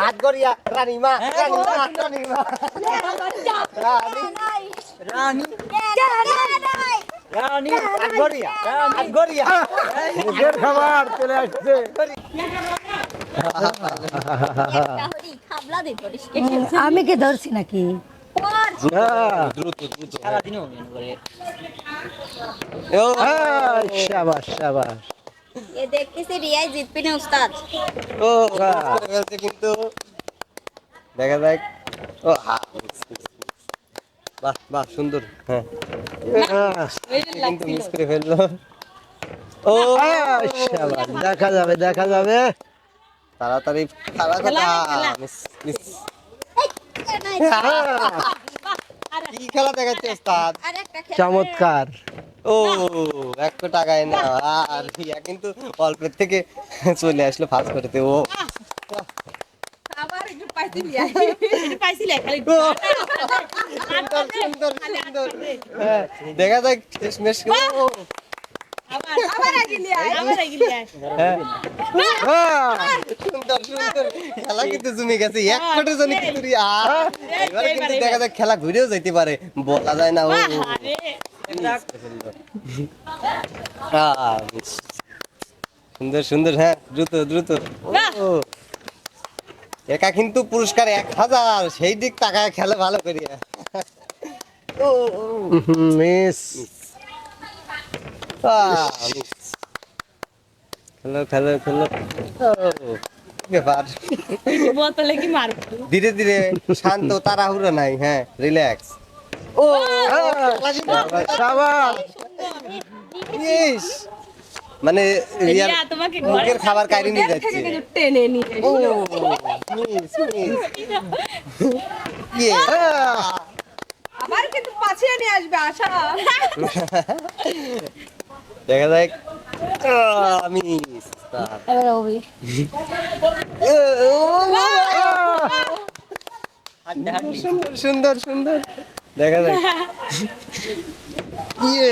হাত গড়িয়া রানীমা রানীমা রানীমা। রানী রানী। হাত গড়িয়া? হাত গড়িয়া? মুখের খাবার চলে আসছে। আমি কি ধরছি নাকি? হ্যাঁ। সারাদিন ये देख ने उस्ताद। ओ ও দেখা যাবে দেখা যাবে তাড়াতাড়ি খেলা কি খেলা দেখাচ্ছে উস্তাদ চমৎকার ও একশো টাকায় না। আর ইয়া কিন্তু অল্পের থেকে চলে আসলো ফার্স্ট করতে ও। হ্যাঁ, দেখা যাক শেষমেশ হ্যাঁ। হ্যাঁ, খেলা কিন্তু জমে গেছে এক কোটি জন কিন্তু দেখা যাক খেলা ঘুরেও যেতে পারে বলা যায় না ও। সুন্দর সুন্দর হ্যাঁ দ্রুত দ্রুত। একা কিন্তু পুরস্কার এক হাজার সেই দিক টাকায় খেলে ভালো করিয়া। মিস। খেলো খেলো খেলো। ব্যাপার? বোতলে কি মারবো? ধীরে ধীরে শান্ত তাড়াহুড়ো নাই হ্যাঁ রিল্যাক্স। ও ইস, মানে রিয়ার মুখের খাবার কাইরে নিয়ে যাচ্ছে টেনে নিয়ে ও মিস মিস ইয়ে আবার কিন্তু পাছিয়ে নিয়ে আসবে আশা দেখা যাক আমি এবার সুন্দর সুন্দর সুন্দর দেখা যাক। ইয়ে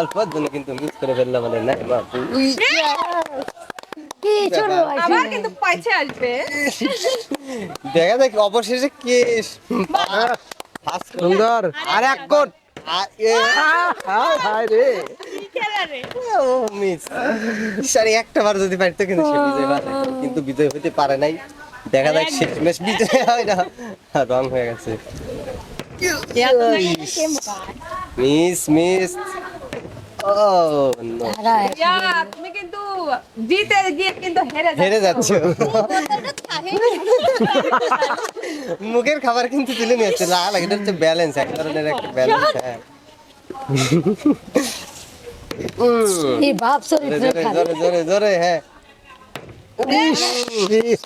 অল্প জন্য কিন্তু মিস করে ফেললাম মানে না বাপু আবার কিন্তু পাইছে আসবে। দেখা যাক অবশেষে কে সুন্দর। আর এক কোট হায় হায় একটা বার যদি পারতো কিন্তু সে বিজয় পারে কিন্তু বিজয় হতে পারে নাই। দেখা যাক শেষ ম্যাচ বিজয় হয় না। রং হয়ে গেছে। মিস মিস ও no, রিয়া তুমি কিন্তু জিতে গিয়ে কিন্তু হেরে যাচ্ছ। হেরে যাচ্ছে মুখের খাবার কিন্তু তুলে নিয়ে যাচ্ছে লাল এটা হচ্ছে ব্যালেন্স এক ধরনের একটা ব্যালেন্স হ্যাঁ। উম, এই বাপ জোরে চরিত্র জোরে জোরে জোরে জোরে হ্যাঁ। ইস, ইস।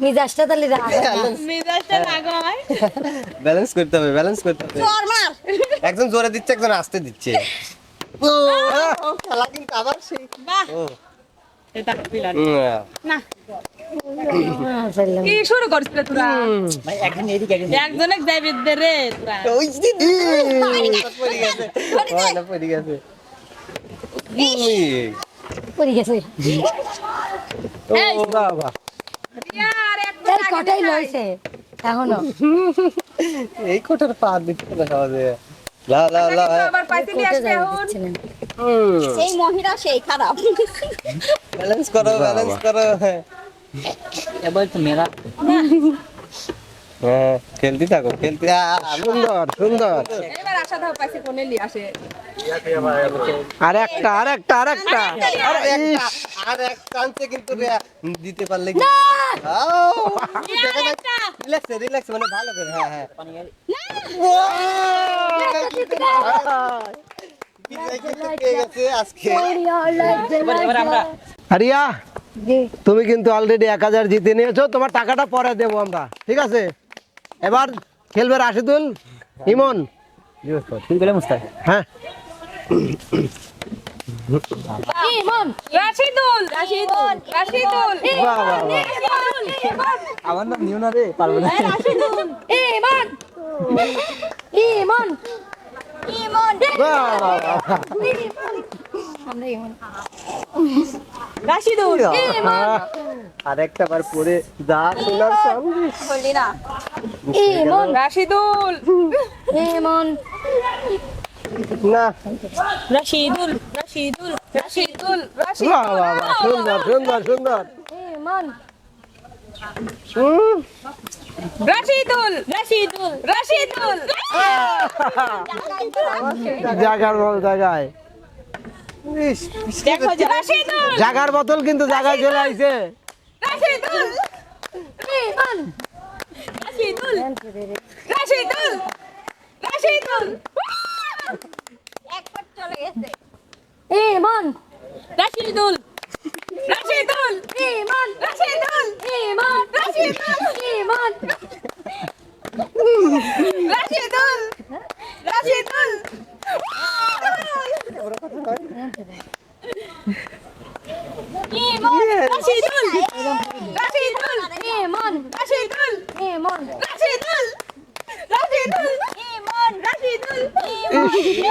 মিজাজটা তাহলে মেজাজটা লাগায় ব্যালেন্স করতে হবে ব্যালেন্স করতে হবে। একজন জোরে দিচ্ছে একজন আস্তে দিচ্ছে। ও, খেলা কিন্তু আবার সেই। বাহ। ও। এটা পিলার উম, কি শুরু করছিস তোরা? ভাই একদিন এদিকে একদিন একজনে যাইবে রে তোরা। ওই যে পড়ে গেছে। পড়ে গেছে পড়ে গেছে। ও বাবা। কটাই লইছে? এখনও? এই কোটার পা দিচ্ছে না সহজে। লাও লাও লাও। আবার পাইছিলি কোটে আসবে এখন। দিচ্ছে না হুম, সেই মহিলা সেই খারাপ। ব্যালেন্স করো ব্যালেন্স করো। এবার তো মেলা। খেলতে থাকো খেলতে। সুন্দর সুন্দর। এবার আশা দাও পাইছে কোনে লি আসে। আর একটা আর একটা আর একটা। আর একটা আর এক চান্সে কিন্তু রে- দিতে পারলে কি আও, দেখা যাক। রিল্যাক্স রিল্যাক্স মানে ভালো করে হ্যাঁ হ্যাঁ। ও, বিজয় কিন্তু পেয়ে গেছে আজকে। এবার এবার আমরা আরিয়া জি। তুমি কিন্তু অলরেডি এক হাজার জিতে নিয়েছো তোমার টাকাটা পরে দেবো আমরা ঠিক আছে? এবার খেলবে রাশিদুল ইমন। তুই গেলে মুস্তাক। হ্যাঁ। ইমন রাশিদুল রাশিদুল রাশিদুল বাহ বাহ বাহ আমার নাম নিউ না রে পারব না। ইমন। ইমন ইমন। বাহ বাহ বাহ আমরা ইমন। রাশিদুল আরেকটা বার পরে যা শোনার সামনে বললি না ইমন রাশিদুল ইমন। না। রাশিদুল রাশিদুল সুন্দর সুন্দর সুন্দর। রাশিদুল রাশিদুল রাশিদুল। জাগার বল জাগার বোতল কিন্তু জায়গায় চলে আইছে। রাশিদুল। রাশিদুল রাশিদুল। রাশিদুল এক ফুট চলে গেছে ইমন রাশিদুল রাশিদুল ইমন রাশিদুল ইমন রাশিদুল ইমন রাশিদুল রাশিদুল ইমন রাশিদুল রাশিদুল ইমন রাশিদুল ইমন রাশিদুল রাশিদুল ইমন রাশিদুল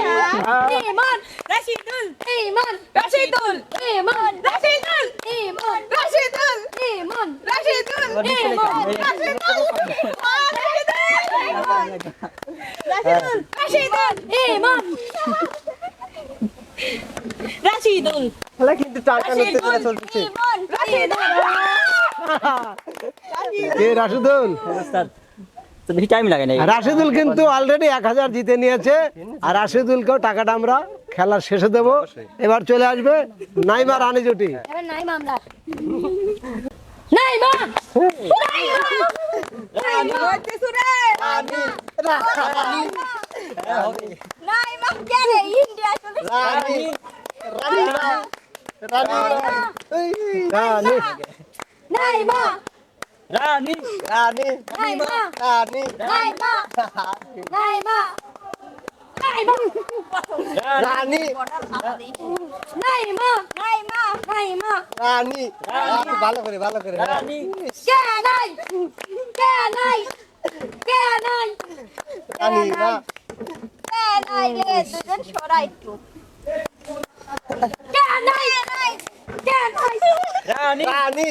ইমন রাশিদুল ইমন রাশিদুল ইমন রাশিদুল ইমন রাশিদুল ইমন রাশিদুল রাশিদুল ইমন রাশিদুল খেলা কিন্তু টাকা নিতে চলতেছে ইমন রাশিদুল রাশিদুল উস্তাদ তো বেশি টাইম লাগে না রাশিদুল কিন্তু অলরেডি এক হাজার জিতে নিয়েছে। আর রাশিদুলকেও টাকাটা আমরা খেলার শেষে দেবো। এবার চলে আসবে নাইমা রানী জুটি এবার রানী রানী কে রানী রানী রানী রানী মা। রানী রানী মা রানী মা মা মা রানী মা মা মা রানী। রানী ভালো করে ভালো করে। রানী। কে নাই? কে নাই? কে নাই? রানী না এ নাই রে? দুজন সরা একটু। কে নাই? কে নাই? রানী রানী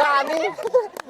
রানী।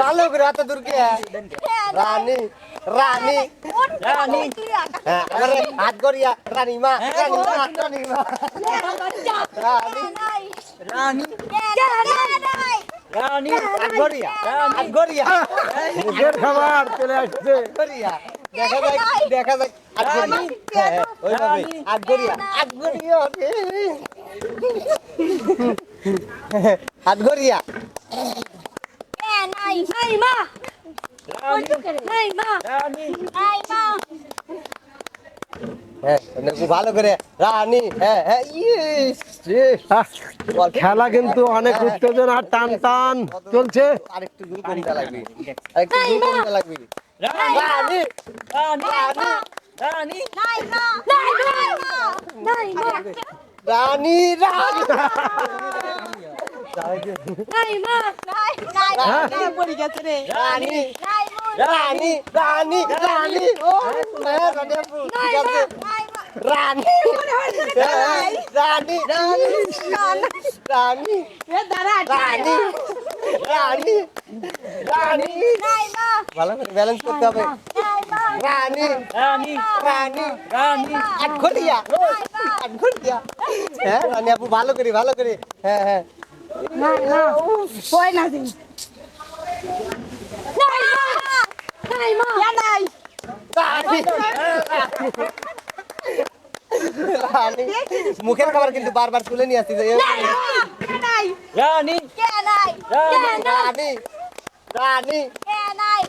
ভালো করে এত দূর কে রানী রানী রানী হ্যাঁ হাত গড়িয়া রানী মা রানী মা রানী রানী রানী হাত গড়িয়া হাত গড়িয়া মুখের খাবার চলে আসছে গড়িয়া দেখা যায় দেখা যায় আট গড়িয়া হ্যাঁ হ্যাঁ, ওইভাবে গড়িয়া আট গড়িয়া। হাত গড়িয়া হ্যাঁ ভালো করে রানী হ্যাঁ হ্যাঁ খেলা কিন্তু অনেক উত্তেজনা আর টান টান চলছে আরেকটু জোর কমতে লাগবে আরেকটু জোর কমতে লাগবে রানী রানী রানী রানী নাই মা নাই মা নাই মা রানী রানী? রানী। রানী রানী। রানী ও রানী রানী রানী। রানী। রানী। রানী রানী। ভালো করে ব্যালেন্স করতে হবে। রানী রানী রানী। রানী। আট ঘটিয়া আট ঘটিয়া হ্যাঁ রানী আপু ভালো করে ভালো করে। হ্যাঁ হ্যাঁ। কই না দিন। নাই মা নাই মা। নাই। রানী। রানী। মুখের খাবার কিন্তু বারবার তুলে নিয়ে আসছি রানী। নাই রানী রানী রানী কে নাই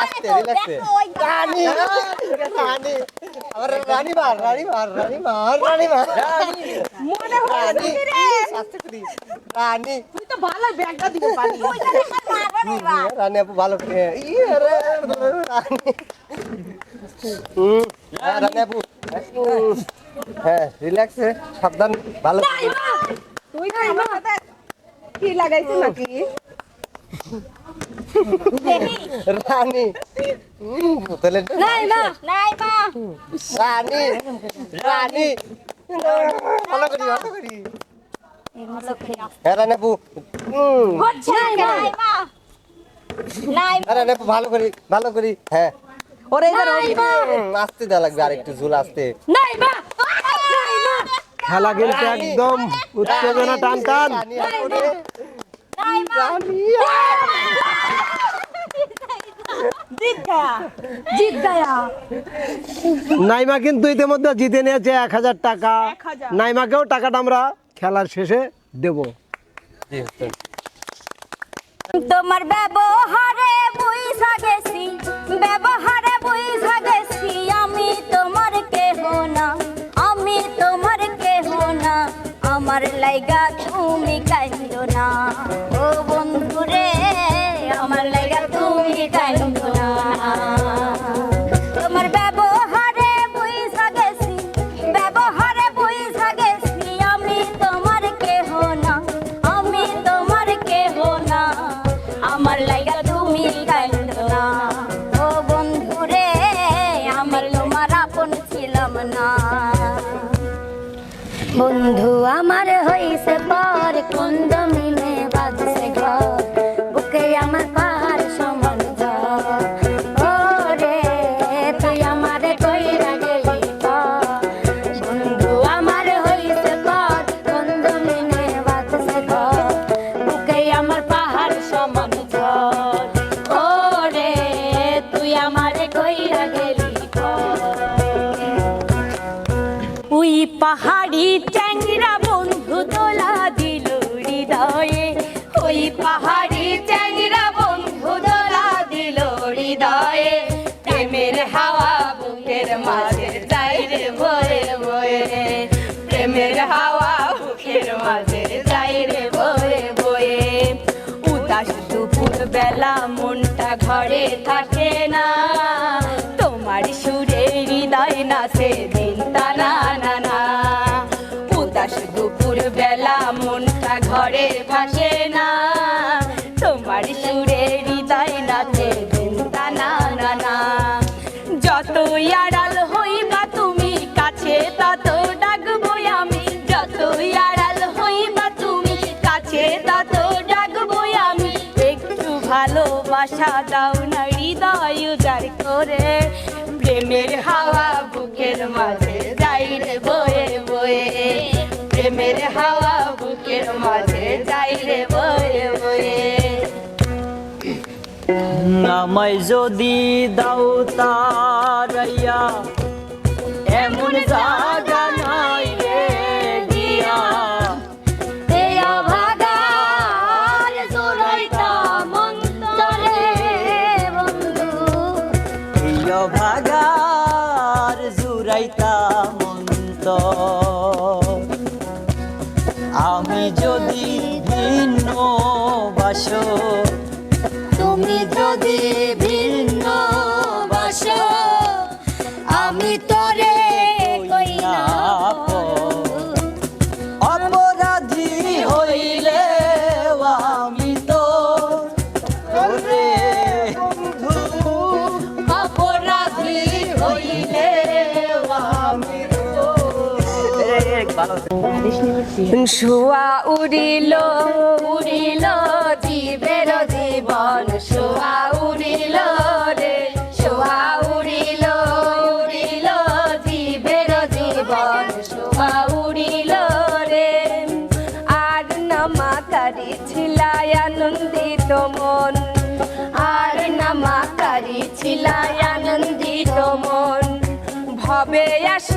আস্তে রিল্যাক্সে রানী রানী আবার রানী মার রানী মার রানী মার রানী মার মনে হয় রানী আস্তে করি রানী তুই তো ভালো ব্যাগটা দিতে পারবি রানী আপু ভালো করে ইয়ে রে, রানী হুম, হ্যাঁ, রানী আপু হুম, হ্যাঁ রিল্যাক্সে সাবধান ভালো করে। তুই তো আমার সাথে কি লাগাইছিস নাকি? রানী। হুম, নাই মা। নাই মা। রানী। রানী। ভালো করি ভালো করি। হ্যাঁ নাই হ্যাঁ, রানী আপু ভালো করি ভালো করি। হ্যাঁ। ওরে এবার নাই আসতে দেওয়া লাগবে আর একটু ঝুল আসতে। নাই মা। খেলা কিন্তু একদম উত্তেজনা টান টান। নাইমা কিন্তু ইতিমধ্যে জিতে নিয়েছে এক হাজার টাকা। নাইমাকেও টাকাটা আমরা খেলার শেষে দেব। তোমার ব্যবহারে বুঝা গেছি ব্যবহারে লাইগা তুমি কাইন্দ না। ও বন্ধু রে আমার লাইগা তুমি কাইন্দ পাহাড়ি ট্যাংরা বন্ধু দোলা দিল হৃদয়ে। ওই পাহাড়ি ট্যাংরা বন্ধু দোলা দিল হৃদয়ে। প্রেমের হাওয়া বুকের মাঝে যাই রে বয়ে বয়ে। প্রেমের হাওয়া বুকের মাঝে যাই রে বয়ে বয়ে। উদাস দুপুর বেলা মনটা ঘরে থাকে না। হইবা তুমি, কাছে তত হইবা তুমি, কাছে তত একটু ভালোবাসা দাও না হৃদয় উজাড় করে। প্রেমের হাওয়া বুকের মাঝে যাই বয়ে বয়ে। প্রেমের হাওয়া বুকের মাঝে যাই বয়ে বয়ে। আমায় যদি দাও তারাইয়া এমন শুয়া উড়িল উড়িল জীবের জীবন। শুয়া উড়িল রে, শুয়া উড়িল উড়িল জীবের জীবন। শুয়া উড়িল রে, আর নামা কারি ছিলাই আনন্দিত মন। আর নামা কারি ছিলাই আনন্দিত মন। ভবে আসি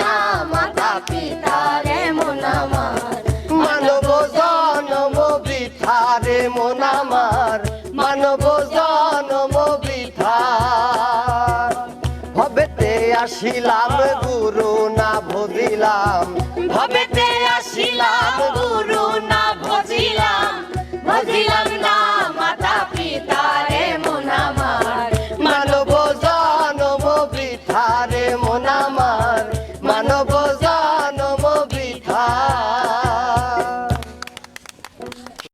না মাতা মন আমার। মানব জনম বৃথারে মন আমার। মানব জনম বৃথা ভবেতে আসিলাম গুরু না ভজিলাম। ভবেতে আসিলাম গুরু না ভজিলাম। ভজিলাম না